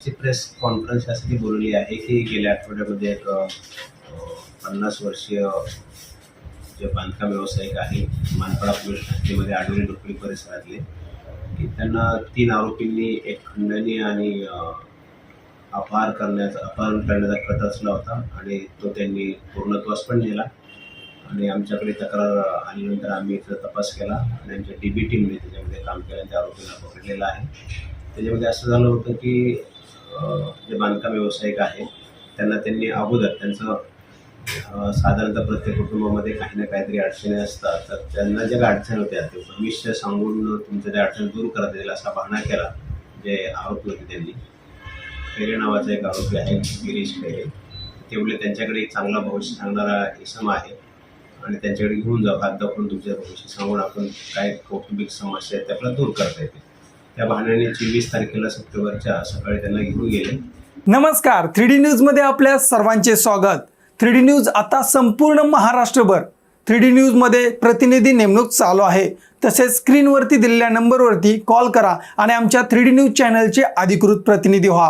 ची press conference यासाठी बोलली आहे की गेल्या आठवड्यामध्ये एक पन्नास वर्षीय जे बांधकाम व्यावसायिक आहे मानपाडा पोलीस ठाण्यामध्ये आडवली डोकळी परिसरातले की त्यांना तीन आरोपींनी एक खंडणी आणि अपहार करण्याचा अपहरण करण्याचा कट रचला होता आणि तो त्यांनी पूर्णत्वास पण नेला आणि आमच्याकडे तक्रार आल्यानंतर आम्ही इथं तपास केला आणि आमच्या डी बी टीमने त्याच्यामध्ये काम केलं त्या आरोपींना पकडलेलं आहे. त्याच्यामध्ये असं झालं होतं की जे बांधकाम व्यावसायिक आहे त्यांना त्यांनी अगोदर त्यांचं साधारणतः प्रत्येक कुटुंबामध्ये काही ना काहीतरी अडचणी असतात. तर त्यांना ज्या काही अडचणी होत्या ते भविष्य सांगून तुमच्या त्या अडचणी दूर करता येईल असा बहाणा केला जे आरोपी होते त्यांनी. खैरे नावाचा एक आरोपी आहे गिरीश खैरे. तेवढे त्यांच्याकडे एक चांगला भविष्य सांगणारा इसम आहे. आणि त्यांच्याकडे घेऊन जाऊ हात दाखवून तुमच्या भविष्य सांगून आपण काय कौटुंबिक समस्या आहेत त्या आपल्याला दूर करता येतील. त्या बहाण्याने चोवीस तारखेला सप्टेंबरच्या सकाळी त्यांना घेऊन गेले. नमस्कार थ्री डी न्यूजमध्ये आपल्या सर्वांचे स्वागत. थ्री डी न्यूज आता संपूर्ण महाराष्ट्रभर. थ्री डी न्यूजमध्ये प्रतिनिधी नेमणूक चालू आहे. तसेच स्क्रीनवरती दिलेल्या नंबरवरती कॉल करा आणि आमच्या थ्री डी न्यूज चॅनलचे अधिकृत प्रतिनिधी व्हा.